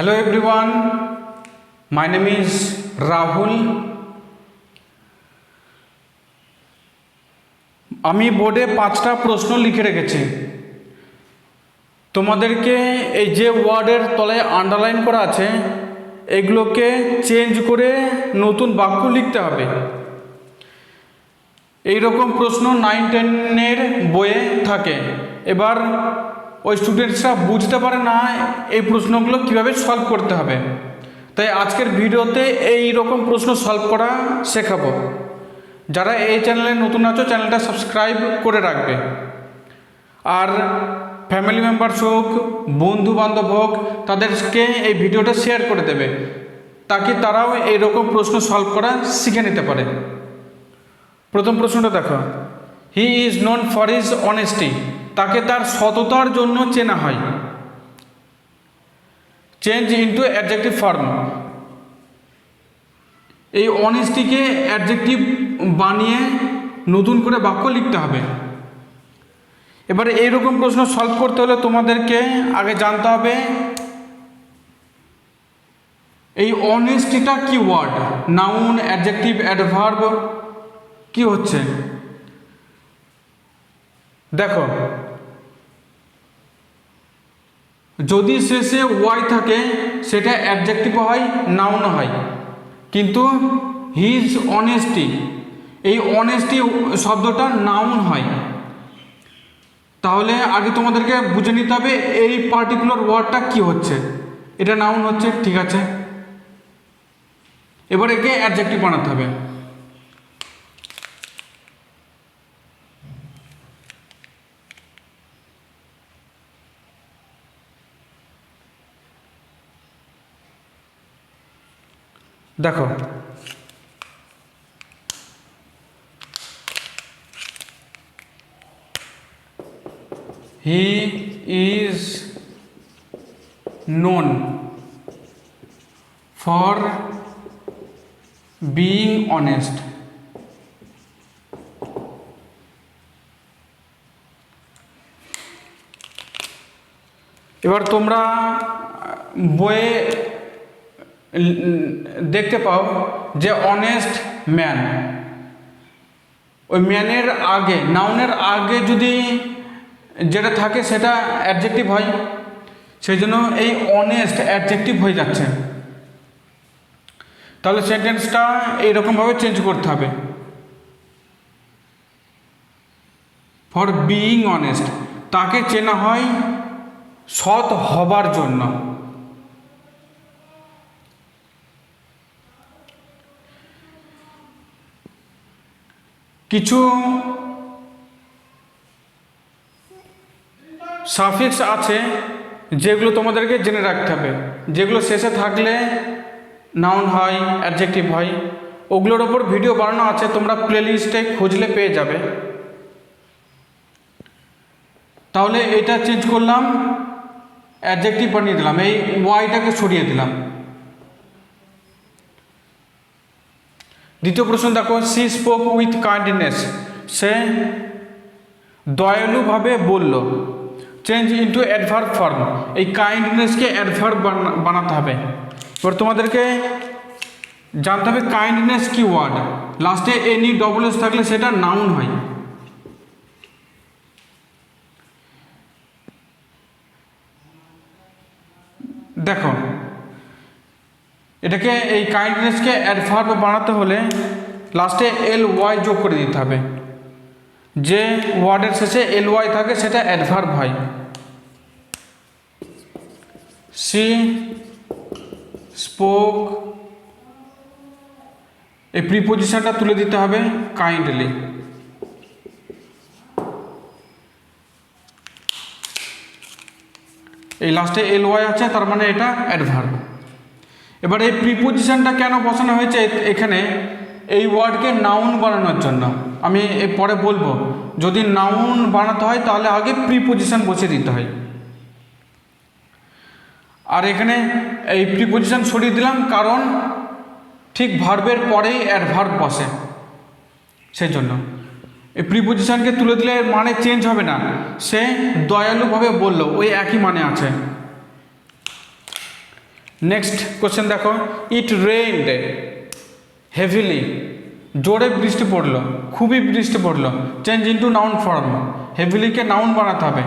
Hello everyone, my name is Rahul. আমি বোর্ডে পাঁচটা প্রশ্ন লিখে রেখেছি। তোমাদেরকে এই যে ওয়ার্ডের তলায় আন্ডারলাইন করা আছে এগুলোকে চেঞ্জ করে নতুন বাক্য লিখতে হবে। এই রকম প্রশ্ন নাইন টেনের বইয়ে থাকে। এবার ওই স্টুডেন্টসরা বুঝতে পারে না এই প্রশ্নগুলো কীভাবে সলভ করতে হবে। তাই আজকের ভিডিওতে এই রকম প্রশ্ন সলভ করা শেখাবো। যারা এই চ্যানেলে নতুন আছো চ্যানেলটা সাবস্ক্রাইব করে রাখবে। আর ফ্যামিলি মেম্বারস হোক বন্ধু বান্ধব হোক, তাদেরকে এই ভিডিওটা শেয়ার করে দেবে, তাকে তারাও এই রকম প্রশ্ন সলভ করা শিখে নিতে পারে। প্রথম প্রশ্নটা দেখো। He is known for is honesty তাকে তার সততার জন্য চেনা হয়। চেঞ্জ ইন্টু অ্যাডজেক্টিভ ফর্ম এই অনেস্টিকে অ্যাডজেক্টিভ বানিয়ে নতুন করে বাক্য লিখতে হবে। এবারে এইরকম প্রশ্ন সলভ করতে হলে তোমাদেরকে আগে জানতে হবে, এই অনেস্টিটা কি ওয়ার্ড নাউন অ্যাডজেক্টিভ অ্যাডভার্ব কি হচ্ছে? দেখো যদি শেষে ওয়াই থাকে, সেটা অ্যাডজেক্টিভ হয় নাউন হয়। কিন্তু হিজ অনেস্টি এই অনেস্টি শব্দটা নাউন হয়। তাহলে আগে তোমাদেরকে বুঝে নিতে হবে, এই পার্টিকুলার ওয়ার্ডটা কি হচ্ছে? এটা নাউন হচ্ছে, ঠিক আছে। এবার একে অ্যাডজেক্টিভ বানাতে হবে। দেখো he is known for being honest এবার তোমরা বইয়ে দেখতে পাও যে অনেস্ট ম্যান ওই ম্যানের আগে নাউনের আগে যদি যেটা থাকে সেটা অ্যাডজেক্টিভ হয় সেই জন্য এই অনেস্ট অ্যাডজেক্টিভ হয়ে যাচ্ছে। তাহলে সেন্টেন্সটা এইরকমভাবে চেঞ্জ করতে হবে। ফর বিইং অনেস্ট তাকে চেনা হয় সৎ হবার জন্য। কিছু সাফিক্স আছে যেগুলো তোমাদেরকে জেনে রাখতে হবে। যেগুলো শেষে থাকলে নাউন হয় অ্যাডজেক্টিভ হয়, ওগুলোর ওপর ভিডিও বানানো আছে, তোমরা প্লেলিস্টে খুঁজলে পেয়ে যাবে। তাহলে এটা চেঞ্জ করলাম অ্যাডজেক্টিভ বানিয়ে দিলাম, এই ওয়াইটাকে সরিয়ে দিলাম। দ্বিতীয় প্রশ্ন দেখো সি স্পোক উইথ কাইন্ডনেস সে দয়ালুভাবে বলল চেঞ্জ ইন্টু অ্যাডভার্ব ফর্ম এই কাইন্ডনেসকে অ্যাডভার্ব বানাতে হবে। এবার তোমাদেরকে জানতে হবে কাইন্ডনেস কি ওয়ার্ড লাস্টে এনি ডবল এস থাকলে সেটা নাউন হয় দেখো এটাকে এই কাইন্ডনেসকে অ্যাডভার্ব বানাতে হলে লাস্টে এল ওয়াই যোগ করে দিতে হবে। যে ওয়ার্ডের শেষে এল ওয়াই থাকে সেটা অ্যাডভার্ব হয়। সি স্পোক এই প্রিপোজিশনটা তুলে দিতে হবে কাইন্ডলি এই লাস্টে এল ওয়াই আছে, তার মানে এটা অ্যাডভার্ব এবার এই প্রিপোজিশনটা কেন বসানো হয়েছে এখানে? এই ওয়ার্ডকে নাউন বানানোর জন্য। আমি পরে বলব, যদি নাউন বানাতে হয় তাহলে আগে প্রিপোজিশন বসিয়ে দিতে হয়। আর এখানে এই প্রিপোজিশন সরিয়ে দিলাম কারণ ঠিক ভার্বের পরেই অ্যাডভার্ব বসে। সেই জন্য এই প্রিপোজিশনকে তুলে দিলে মানে চেঞ্জ হবে না। সে দয়ালুভাবে বলল, ওই একই মানে আছে। নেক্সট কোশ্চেন দেখো। ইট রেইনড হেভিলি জোরে বৃষ্টি পড়ল, খুবই বৃষ্টি পড়ল। চেঞ্জ ইন্টু নাউন ফর্ম হেভিলিকে নাউন বানাতে হবে।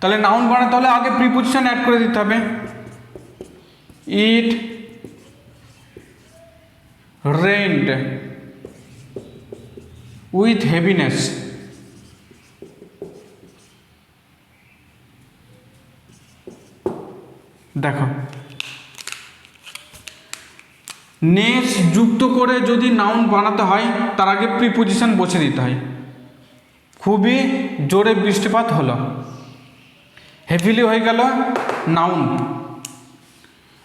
তাহলে নাউন বানাতে হলে আগে প্রিপোজিশন অ্যাড করে দিতে হবে। ইট রেইনড উইথ হেভিনেস দেখো। নেস যুক্ত করে যদি নাউন বানাতে হয়, তার আগে প্রিপোজিশন বসে দিতে হয়। খুবই জোরে বৃষ্টিপাত হলো। হেভিলি হয়ে গেল নাউন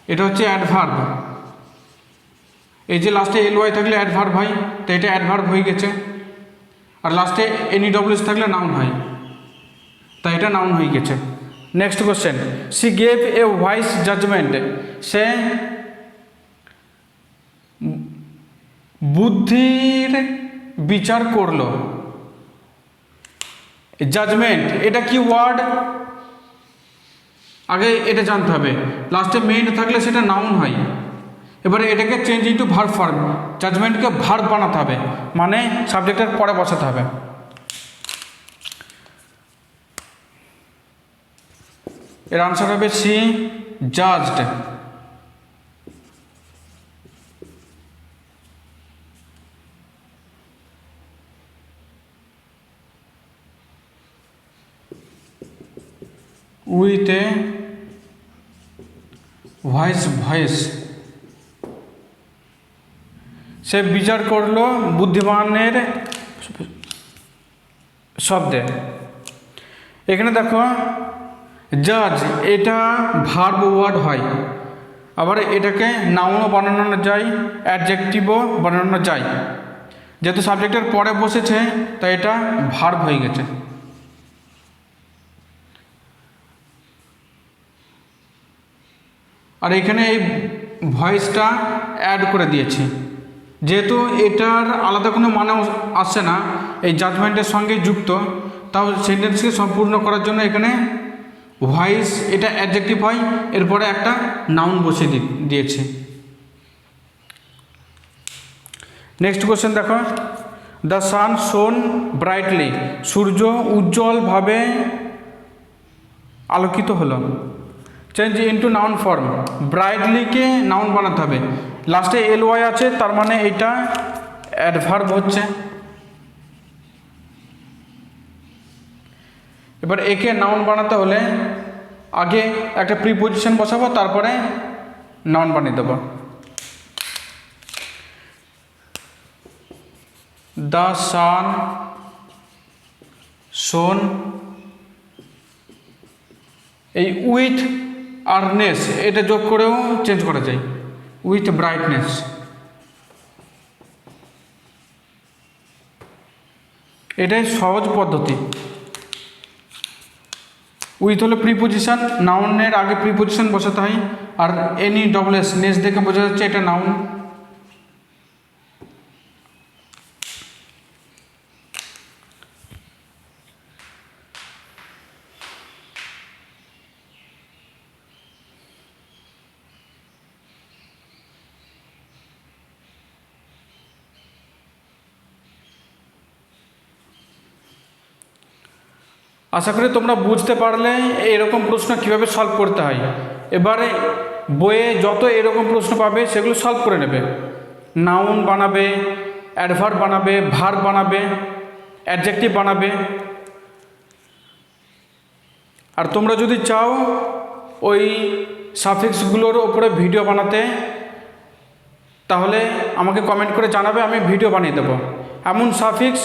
এটা হচ্ছে অ্যাডভার্ব এই যে লাস্টে এল ওয়াই থাকলে অ্যাডভার্ব হয়, তো এটা অ্যাডভার্ব হয়ে গেছে। আর লাস্টে এনি ডব্লিউস থাকলে নাউন হয়। তাই এটা নাউন হয়ে গেছে। Next question she gave a wise judgement সে বুদ্ধির বিচার করল। জাজমেন্ট এটা কি ওয়ার্ড আগে এটা জানতে হবে। লাস্টে মেইন থাকলে সেটা নাউন হয়। এবারে এটাকে চেঞ্জ ইন্টু ভার ফর্ম জাজমেন্টকে ভার বানাতে হবে। মানে সাবজেক্টের পরে বসাতে হবে। এর আনসার হবে she judged with a voice voice সে বিচার করল বুদ্ধিমানের শব্দে। এখানে দেখো জাজ এটা ভার্ব ওয়ার্ড হয়। আবার এটাকে নাউনও বানানো যায় অ্যাডজেক্টিভও বানানো যায়। যেহেতু সাবজেক্টের পরে বসেছে, তাই এটা ভার্ব হয়ে গেছে। আর এখানে এই ভয়েসটা অ্যাড করে দিয়েছি। যেহেতু এটার আলাদা কোনো মানে আসছে না, এই জাজমেন্টের সঙ্গে যুক্ত, তাও সেন্টেন্সকে সম্পূর্ণ করার জন্য এখানে ভয়েস এটা অ্যাডজেক্টিভ হয়, এরপরে একটা নাউন বসিয়ে দি, দিয়েছে। নেক্সট কোশ্চেন দেখো। দ্য সান শোন ব্রাইটলি সূর্য উজ্জ্বলভাবে আলোকিত হলো। চেঞ্জ ইন্টু নাউন ফর্ম ব্রাইটলিকে নাউন বানাতে হবে। লাস্টে এল ওয়াই আছে, তার মানে এটা অ্যাডভার্ব হচ্ছে। এবার একে নাউন বানাতে হলে আগে একটা প্রিপোজিশন বসাবো, তারপরে নাউন বানিয়ে দেবো। দ্য সান, সোন, এই উইথ আরনেস, এটা যোগ করেও চেঞ্জ করা যায়। With brightness. এটাই সহজ পদ্ধতি। উইথ হলো প্রিপোজিশন নাউনের আগে প্রিপোজিশন বসাতে হয়, আর এনি ডবল এস নেস দেখে বোঝা যাচ্ছে এটা নাউন আশা করি তোমরা বুঝতে পারলে এরকম প্রশ্ন কীভাবে সলভ করতে হয়। এবারে বইয়ে যত এরকম প্রশ্ন পাবে সেগুলো সলভ করে নেবে। নাউন বানাবে অ্যাডভার্ব বানাবে ভার বানাবে অ্যাডজেক্টিভ বানাবে। আর তোমরা যদি চাও ওই সাফিক্সগুলোর ওপরে ভিডিও বানাতে, তাহলে আমাকে কমেন্ট করে জানাবে, আমি ভিডিও বানিয়ে দেবো। এমন সাফিক্স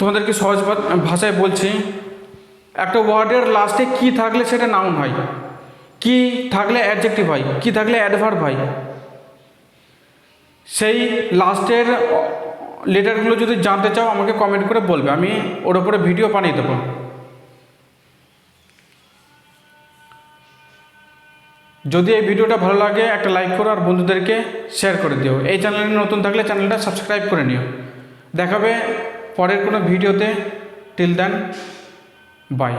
তোমাদেরকে সহজ ভাষায় বলছি, একটা ওয়ার্ডের লাস্টে কি থাকলে সেটা নাউন হয়? কি থাকলে অ্যাডজেক্টিভ হয়? কি থাকলে অ্যাডভার্ব হয়? সেই লাস্টের লেটারগুলো যদি জানতে চাও, আমাকে কমেন্ট করে বলবে। আমি ওর উপরে ভিডিও বানিয়ে দেবো। যদি এই ভিডিওটা ভালো লাগে, একটা লাইক করো আর বন্ধুদেরকে শেয়ার করে দিও। এই চ্যানেলে নতুন থাকলে চ্যানেলটা সাবস্ক্রাইব করে নিও। দেখাবে পরের কোনো ভিডিওতে টিল দেন বাই